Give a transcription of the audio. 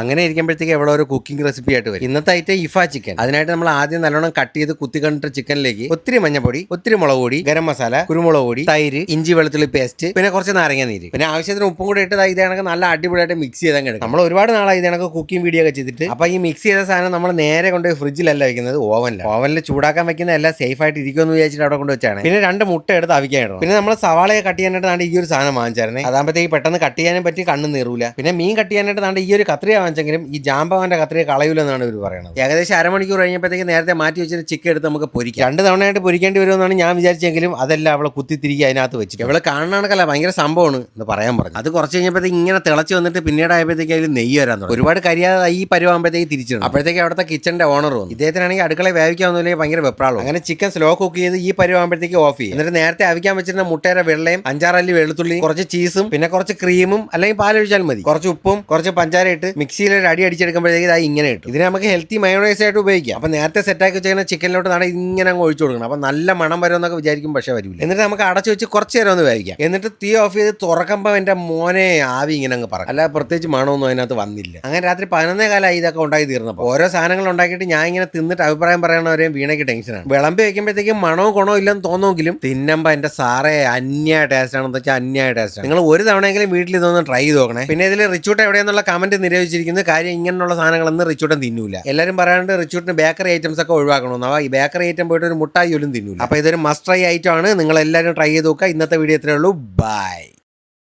അങ്ങനെ ഇരിക്കുമ്പോഴത്തേക്ക് എവിടെ ഒരു കുക്കിംഗ് റെസിപ്പി ആയിട്ട് വരും. ഇന്നത്തെ ഐറ്റം ഇഫ ചിക്കൻ അതിനായിട്ട് നമ്മൾ ആദ്യം നല്ലോണം കട്ട് ചെയ്ത് കുത്തി കണ്ടിട്ട് ചിക്കനിലേക്ക് ഒത്തിരി മഞ്ഞപ്പൊടി ഒത്തിരി മുളക് പൊടി ഗരം മസാല കുരുമുളക് പൊടി തൈര് ഇഞ്ചി വെളുത്തുള്ളി പേസ്റ്റ് പിന്നെ കുറച്ച് നാരങ്ങ നീര്. പിന്നെ ആവശ്യത്തിന് ഉപ്പും കൂടി ഇട്ട് ഇത് കണക്ക് നല്ല അടിപൊളിയായിട്ട് മിക്സ് ചെയ്താൽ കിടക്കും നമ്മൾ ഒരുപാട് നാളായി ഇത് കണക്ക് കുക്കിംഗ് വീഡിയോ ഒക്കെ ചെയ്തിട്ട്. അപ്പൊ ഈ മിക്സ് ചെയ്ത സാധനം നമ്മൾ നേരെ കൊണ്ട് ഫ്രിഡ്ജിലല്ല വെക്കുന്നത് ഓവനിൽ ഓവനിൽ ചൂടാക്കാൻ വെക്കുന്ന എല്ലാം സേഫ് ആയിട്ട് ഇരിക്കുമെന്ന് വിചാരിച്ചിട്ട് അവിടെ കൊണ്ട് വെച്ചാണ്. പിന്നെ രണ്ട് മുട്ട എടുത്ത് അവിക്കാൻ പിന്നെ നമ്മൾ സവാളയെ കട്ട് ചെയ്യാനായിട്ട് ഈ ഒരു സാധനം വാങ്ങിച്ചായിരുന്നേ അതാകുമ്പോഴത്തേക്ക് പെട്ടെന്ന് കട്ട് ചെയ്യാനും പറ്റി കണ്ണ് നീറൂല. പിന്നെ മീൻ കട്ട് ചെയ്യാനായിട്ട് ഈ ഒരു കത്രിക വാങ്ങിച്ചെങ്കിലും ഈ ജാമ്പവാന്റെ കത്രിക കളയൂലെന്നാണ് ഇവർ പറയുന്നത് ഏകദേശം അരമണിക്കൂർ കഴിഞ്ഞപ്പോഴത്തേക്ക് നേരത്തെ മാറ്റി വെച്ചിട്ട് ചിക്കൻ എടുത്ത് നമുക്ക് പൊരിക്കാം. രണ്ട് തവണയായിട്ട് പൊരിക്കേണ്ടി വരുമെന്നാണ് ഞാൻ വിചാരിച്ചെങ്കിലും അതെല്ലാം അവളെ കുത്തിത്തിരിക്കുക അതിനകത്ത് വെച്ചിട്ട് അവളെ കാണാനൊക്കെ ഭയങ്കര സംഭവമാണ് എന്ന് പറയാൻ പറഞ്ഞു. അത് കുറച്ച് കഴിഞ്ഞപ്പോഴത്തേക്ക് ഇങ്ങനെ തിളച്ച് വന്നിട്ട് പിന്നീട് ആയപ്പോഴത്തേക്ക് അതിൽ നെയ്യ് വരാൻ തുടങ്ങി. ഒരുപാട് കരിയാതെ ഈ പരുവാകുമ്പോഴത്തേക്ക് തിരിച്ചിടും അപ്പോഴത്തേക്ക് അവിടുത്തെ കിച്ചന്റെ ഓണർ വന്നു. ഇദ്ദേഹത്തിനാണെങ്കിൽ അടുക്കള വേവിക്കാവുന്നില്ലെങ്കിൽ ഭയങ്കര വെപ്രാളും. അങ്ങനെ ചിക്കൻ സ്ലോ കുക്ക് ചെയ്ത് ഈ പരുവാകുമ്പോഴത്തേക്ക് ഓഫ് ചെയ്യും. എന്നിട്ട് നേരത്തെ അവിക്കാൻ വെച്ചിരുന്ന മുട്ടയുടെ വെള്ളയും അഞ്ചാറല്ലി വെളുത്തുള്ളി കുറച്ച് ചീസും പിന്നെ കുറച്ച് ക്രീമും അല്ലെങ്കിൽ പാലൊഴിച്ചാൽ മതി. കുറച്ച് ഉപ്പും കുറച്ച് പഞ്ചാര ഇട്ട് മിക്സിയിൽ ഒരു അടി അടിച്ചെടുക്കുമ്പോഴത്തേക്ക് ഇങ്ങനെ കിട്ടും. ഇതിനെ നമുക്ക് ഹെൽത്തി മയോണൈസ് ആയിട്ട് ഉപയോഗിക്കാം. അപ്പോൾ നേരത്തെ സെറ്റാക്കി വെച്ചിരിക്കുന്ന ചിക്കനിലോട്ട് നാളെ ഇങ്ങനെ അങ്ങ് ഒഴിച്ചു കൊടുക്കണം. അപ്പോൾ നല്ല മണം വരും എന്നൊക്കെ വിചാരിക്കും പക്ഷേ വരില്ല എന്നിട്ട് നമുക്ക് അടച്ചു വെച്ച് കുറച്ച് നേരം ഒന്ന് വേവിക്കാം. എന്നിട്ട് തീ ഓഫ് ചെയ്ത് തുറക്കുമ്പോൾ എന്റെ മോനെ ആവി ഇങ്ങനെ അങ്ങ് പറയാം അല്ലാതെ പ്രത്യേകിച്ച് മണമൊന്നും അതിനകത്ത് വന്നില്ല. അങ്ങനെ രാത്രി പതിനൊന്നേ കാലമായി ഇതൊക്കെ ഉണ്ടാക്കി തീർന്നപ്പോൾ. ഓരോ സാധനങ്ങൾ ഉണ്ടാക്കിയിട്ട് ഞാൻ ഇങ്ങനെ തിന്നിട്ട് അഭിപ്രായം പറയണവരെയും വീണയ്ക്ക് ടെൻഷനാണ് വിളമ്പി വെക്കുമ്പോഴത്തേക്കും മണവും ഗുണവും ഇല്ലെന്ന് തോന്നുമെങ്കിലും തിന്നുമ്പോൾ എന്റെ സാറേ അന്യായ ടേസ്റ്റ് ആണെന്ന് വെച്ചാൽ അന്യായ ടേസ്റ്റ് നിങ്ങൾ ഒരു തവണയെങ്കിലും വീട്ടിൽ ഇതൊന്ന് ട്രൈ ചെയ്ത് നോക്കണേ. പിന്നെ ഇതിൽ റിച്ചൂട്ട് എവിടെയെന്നുള്ള കമന്റ് നിരോധിച്ചിരിക്കുന്നത് കാര്യം ഇങ്ങനെയുള്ള സാധനങ്ങളൊന്നും റിച്ചൂട്ടൻ തിന്നൂല. എല്ലാവരും പറയാണ്ട് റിച്ചൂട്ടിന് ബേക്കറി ഐറ്റംസ് ഒക്കെ ഒഴിവാക്കണമെന്ന്. അപ്പോൾ ഈ ബേക്കറി ഐറ്റം പോയിട്ട് ഒരു മുട്ടായി പോലും തിന്നൂല. അപ്പോൾ ഇതൊരു മസ്റ്റ് ട്രൈ ഐറ്റം ആണ്. നിങ്ങൾ എല്ലാവരും ട്രൈ ചെയ്ത് നോക്കുക. ഇന്നത്തെ വീഡിയോ ഇത്രയേ ഉള്ളൂ. ബൈ